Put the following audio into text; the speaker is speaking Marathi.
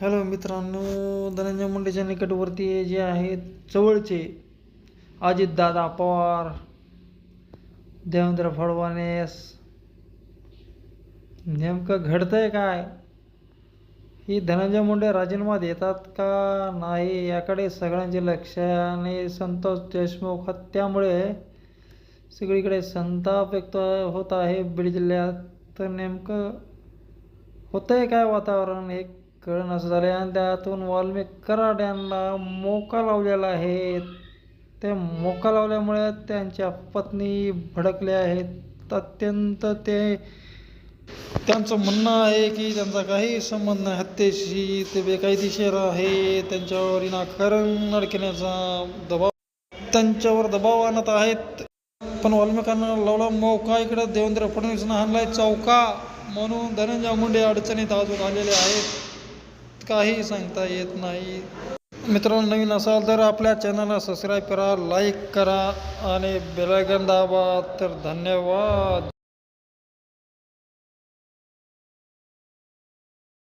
हॅलो मित्रांनो धनंजय मुंडेच्या निकटवर्ती जे आहेत जवळचे अजितदादा पवार देवेंद्र फडणवीस. नेमकं घडतंय काय? ही धनंजय मुंडे राजीनामा देतात का नाही याकडे सगळ्यांचे लक्ष आणि संतोष देशमुख हत्यामुळे सगळीकडे संताप व्यक्त होत आहे. बीड जिल्ह्यात तर नेमकं होतंय काय वातावरण? एक कळण असं झालं आणि त्यातून वाल्मिक कराड यांना मोका लावलेला आहे. ते मोका लावल्यामुळे त्यांच्या पत्नी भडकल्या आहेत. अत्यंत ते त्यांचं म्हणणं आहे की त्यांचा काही संबंध नाही हत्येशी ते बेकायदेशीर आहे. त्यांच्यावर विनाकारण अडकण्याचा दबाव त्यांच्यावर दबाव आणत आहेत. पण वाल्मिकांना लावला मोका इकडे देवेंद्र फडणवीसांना हाणलाय चौका म्हणून धनंजय मुंडे अडचणीत अजून आलेले आहेत. काही सांगता येत नाही. मित्रांनो नवीन असाल तर आपल्या चॅनलला सबस्क्राईब करा लाईक करा आणि बेलायकन दाबा तर धन्यवाद.